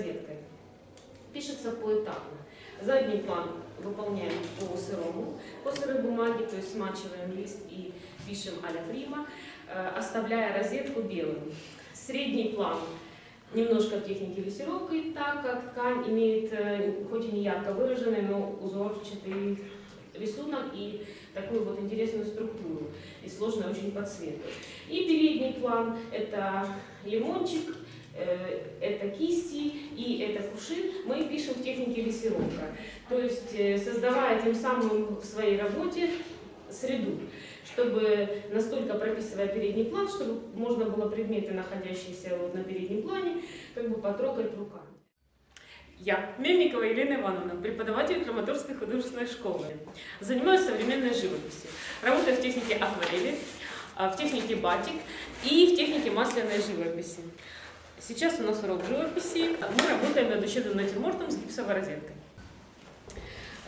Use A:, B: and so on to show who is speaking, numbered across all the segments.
A: розеткой. Пишется поэтапно. Задний план выполняем по сырому, по сырой бумаге, то есть смачиваем лист и пишем а-ля прима, э, оставляя розетку белым. Средний план немножко в технике лессировкой, так как ткань имеет, э, хоть и не ярко выраженный, но узорчатый рисунок и такую вот интересную структуру и сложную очень подсветку. И передний план – это лимончик – это кисти и это кувшин. Мы пишем в технике лессировка, то есть э, создавая тем самым в своей работе среду, чтобы настолько прописывая передний план, чтобы можно было предметы, находящиеся вот на переднем плане, как бы потрогать руками. Я, Мельникова Елена Ивановна, преподаватель Краматорской художественной школы. Занимаюсь современной живописью. Работаю в технике акварели, а, в технике батик и в технике масляной живописи. Сейчас у нас урок живописи. Мы работаем над учебным натюрмортом с гипсовой розеткой.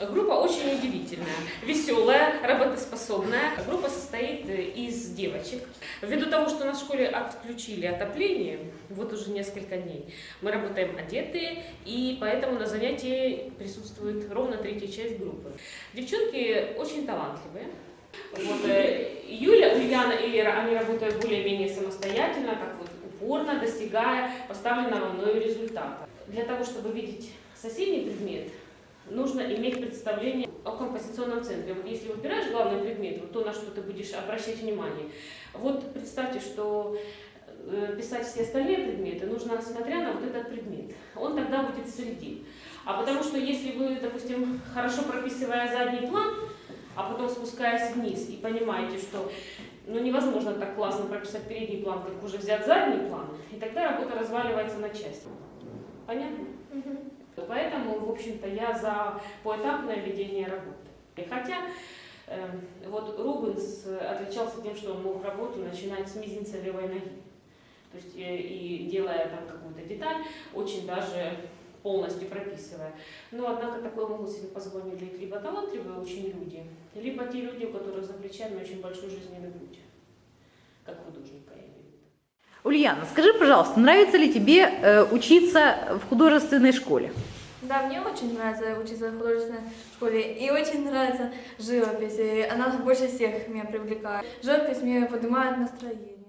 A: Группа очень удивительная, веселая, работоспособная. Группа состоит э, из девочек. Ввиду того, что на школе отключили отопление, вот уже несколько дней, мы работаем одетые, и поэтому на занятии присутствует ровно третья часть группы. Девчонки очень талантливые. Вот, э, Юля, Ульяна и Лера, они работают более-менее самостоятельно, вот упорно достигая поставленного мною результата. Для того, чтобы видеть соседний предмет, нужно иметь представление о композиционном центре. Вот если выбираешь главный предмет, вот то, на что ты будешь обращать внимание, вот представьте, что э, писать все остальные предметы нужно, смотря на вот этот предмет. Он тогда будет среди. А потому что если вы, допустим, хорошо прописывая задний план, а потом спускаясь вниз и понимаете, что ну, невозможно так классно прописать передний план, как уже взять задний план, и тогда работа разваливается на части. Понятно? Поэтому, в общем-то, я за поэтапное ведение работы. И Хотя э, вот Рубенс отличался тем, что он мог работу начинать с мизинца левой ноги. То есть э, и делая там какую-то деталь, очень даже полностью прописывая. Но, однако, такое могут себе позволить либо талантливые очень люди, либо те люди, у которых за плечами очень большой жизненный путь, как художника, я имею в виду.
B: Ульяна, скажи, пожалуйста, нравится ли тебе э, учиться в художественной школе?
C: Да, мне очень нравится учиться в художественной школе. И очень нравится живопись. И она больше всех меня привлекает. Живопись мне поднимает настроение.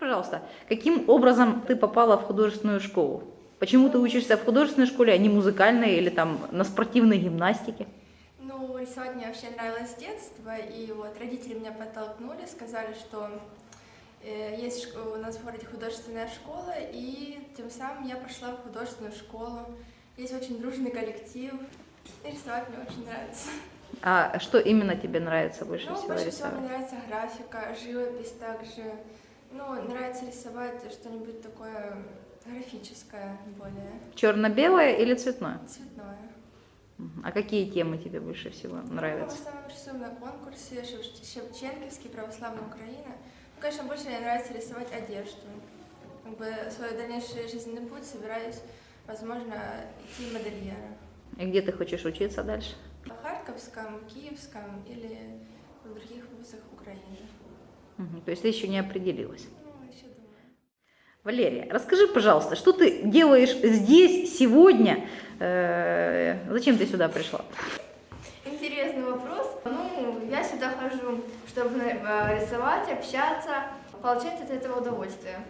B: Пожалуйста, каким образом ты попала в художественную школу? Почему ты учишься в художественной школе, а не музыкальной или там на спортивной гимнастике?
D: Ну, рисовать мне вообще нравилось с детства, и вот родители меня подтолкнули, сказали, что э, есть у нас в городе художественная школа, и тем самым я пошла в художественную школу. Есть очень дружный коллектив, и рисовать мне очень нравится.
B: А что именно тебе нравится больше
D: ну,
B: всего
D: больше всего
B: рисовать?
D: мне нравится графика, живопись также. Ну, нравится рисовать что-нибудь такое графическое более,
B: Черно-белое или цветное?
D: цветное.
B: А какие темы тебе больше всего
D: Ну, в
B: нравятся?
D: основном рисуем на конкурсе Шев- Шевченковский, Православная Украина. Ну, конечно, больше мне нравится рисовать одежду. Как бы свой дальнейший жизненный путь собираюсь, возможно, идти модельером.
B: И где ты хочешь учиться дальше?
D: В Харьковском, Киевском или в других вузах Украины.
B: То есть ты еще не определилась. Валерия, расскажи, пожалуйста, что ты делаешь здесь, сегодня? Э, Зачем ты сюда пришла?
C: Интересный вопрос. Ну, я сюда хожу, чтобы э, рисовать, общаться, получать от этого удовольствие.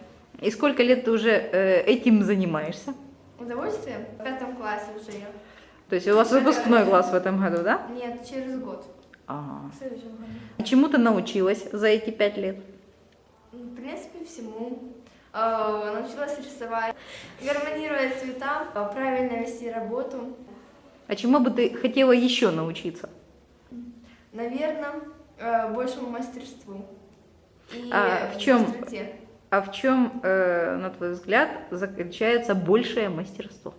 B: И сколько лет ты уже э, этим занимаешься?
C: Удовольствие? В пятом классе уже я.
B: То есть у вас выпускной класс в этом году, да?
C: Нет, через год.
B: Ага.
C: В следующем году.
B: А Чему ты научилась за эти пять лет?
C: В принципе, всему. Э, Научилась рисовать, гармонировать цвета, э, правильно вести работу.
B: А чему бы ты хотела еще научиться?
C: Наверное, э, большему мастерству. И
B: А в
C: быстроте.
B: А в чем, э, на твой взгляд, заключается большее мастерство?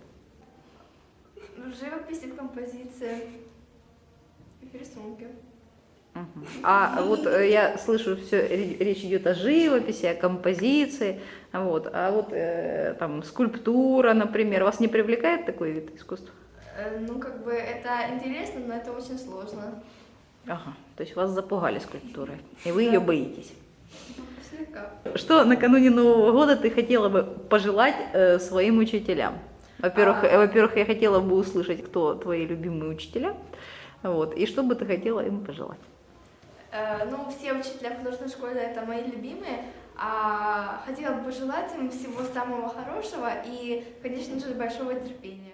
C: В живописи, в композиции,
B: Мгм. А вот э, я слышу, все речь идет о живописи, о композиции, вот. А вот э, там скульптура, например, вас не привлекает такой вид искусства?
C: Э, Ну, как бы это интересно, но это очень сложно.
B: Ага. То есть вас запугали скульптурой, и вы ее боитесь.
D: Слегка.
B: Что накануне Нового года ты хотела бы пожелать э, своим учителям? Во-первых,
D: А.
B: э, во-первых, я хотела бы услышать, кто твои любимые учителя, вот, и что бы ты хотела им пожелать?
C: Э, Ну, все учителя художественной школе это мои любимые, а хотела бы пожелать им всего самого хорошего и, конечно же, большого терпения.